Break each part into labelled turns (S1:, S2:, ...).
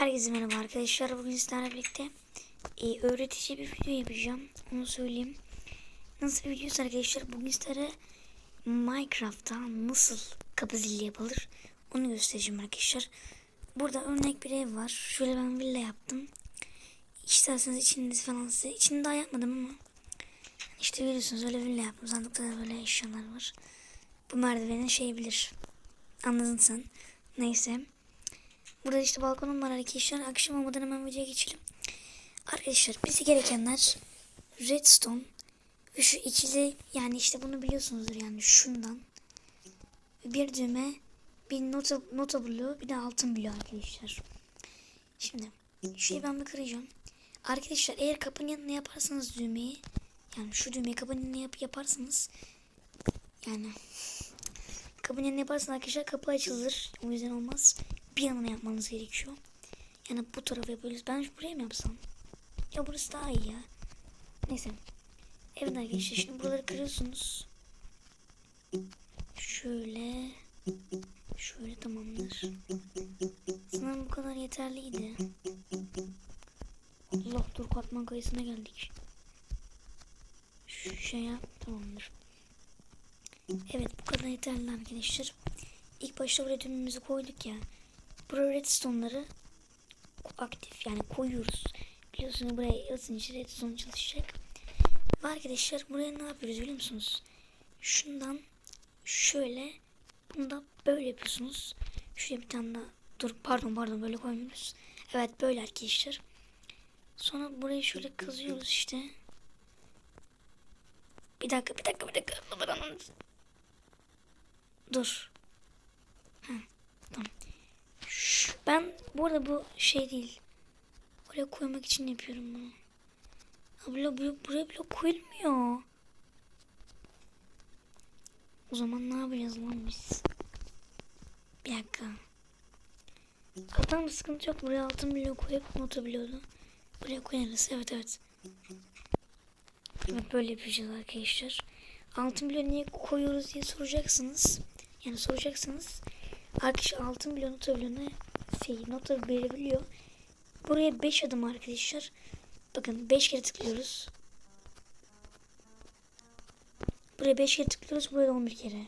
S1: Herkese merhaba arkadaşlar. Bugün sizlerle birlikte e, öğretici bir video yapacağım. Onu söyleyeyim. Nasıl bir videosu arkadaşlar? Bugün sizlere Minecraft'ta nasıl kapı zilli yapılır onu göstereceğim arkadaşlar. Burada örnek bir ev var. Şöyle ben villa yaptım. İsterseniz içinde falan size. İçini daha yapmadım ama. İşte görüyorsunuz öyle villa yaptım. Sandıkta da böyle eşyalar var. Bu merdivenin şey bilir. Anladın sen. Neyse. Burada işte balkonum var arkadaşlar. Akşam olmadan hemen videoya geçelim. Arkadaşlar bize gerekenler redstone ve şu ikili yani işte bunu biliyorsunuzdur yani şundan bir düğme bir nota, nota bloğu bir de altın bloğu arkadaşlar. Şimdi şurayı ben bir kıracağım. Arkadaşlar eğer kapının yanına yaparsanız düğmeyi yani şu düğmeyi kapının yanına yap, yaparsanız yani kapının yanına yaparsanız arkadaşlar kapı açılır. O yüzden olmaz bir yanına yapmanız gerekiyor. Yani bu tarafa yapıyoruz. Ben buraya mı yapsam? Ya burası daha iyi ya. Neyse. Evet arkadaşlar şimdi buraları kırıyorsunuz. Şöyle. Şöyle tamamdır. Sanırım bu kadar yeterliydi. Allah dur katman kayısına geldik. Şu şey yap tamamdır. Evet bu kadar yeterli arkadaşlar. İlk başta buraya düğmemizi koyduk ya. Buraya redstone'ları aktif yani koyuyoruz. Biliyorsunuz buraya yazınca redstone çalışacak. Ve arkadaşlar buraya ne yapıyoruz biliyor musunuz? Şundan şöyle bunu da böyle yapıyorsunuz. Şuraya bir tane daha dur pardon pardon böyle koymuyoruz. Evet böyle arkadaşlar. Sonra burayı şöyle kazıyoruz işte. Bir dakika bir dakika bir dakika. Dur. Ha, tamam. Ben bu arada bu şey değil. Oraya koymak için yapıyorum bunu. Abla bu, buraya bile koyulmuyor. O zaman ne yapacağız lan biz? Bir dakika. Tamam sıkıntı yok. Buraya altın bloğu koyup nota bloğu buraya koyarız. Evet evet. Evet böyle yapacağız arkadaşlar. Altın bloğu niye koyuyoruz diye soracaksınız. Yani soracaksınız. Arkadaşlar altın bloğu nota bloğuna şey nota verebiliyor. Buraya 5 adım arkadaşlar. Bakın 5 kere tıklıyoruz. Buraya 5 kere tıklıyoruz. Buraya 11 kere.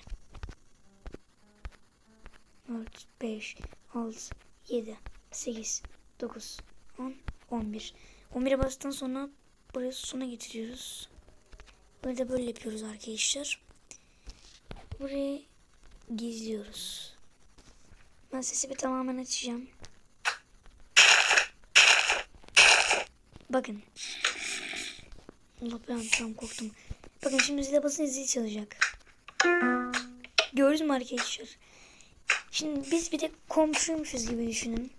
S1: 4, 5, 6, 7, 8, 9, 10, 11. 11'e bastıktan sonra buraya sona getiriyoruz. De böyle yapıyoruz arkadaşlar. Burayı gizliyoruz. Ben sesi bir tamamen açacağım. Bakın. Allah ben tam korktum. Bakın şimdi zile basın zil çalacak. Gördünüz mü arkadaşlar? Şimdi biz bir de komşuymuşuz gibi düşünün.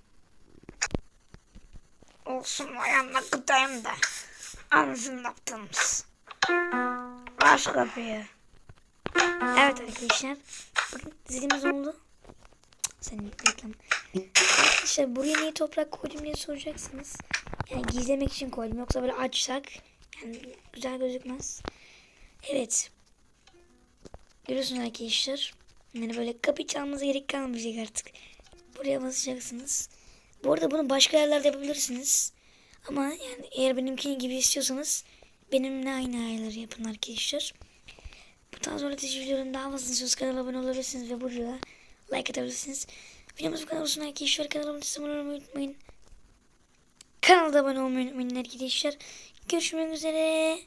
S1: Olsun ayağımda gıdayım da. Anasını yaptığımız. Aç kapıyı. Evet arkadaşlar. Bakın zilimiz oldu. Senin reklam. Arkadaşlar buraya niye toprak koydum diye soracaksınız. Yani gizlemek için koydum. Yoksa böyle açsak yani güzel gözükmez. Evet. Görüyorsunuz arkadaşlar. Yani böyle kapı çalmanıza gerek kalmayacak artık. Buraya basacaksınız. Bu arada bunu başka yerlerde yapabilirsiniz. Ama yani eğer benimkini gibi istiyorsanız benimle aynı ayarları yapın arkadaşlar. Bu tarz öğretici videoların daha fazlasını istiyorsanız kanala abone olabilirsiniz ve buraya like atabilirsiniz. Videomuz bu kadar olsun arkadaşlar. Kanalıma abone olmayı unutmayın. Kanalda abone olmayı unutmayın arkadaşlar. Görüşmek üzere.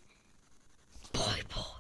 S1: Boy boy.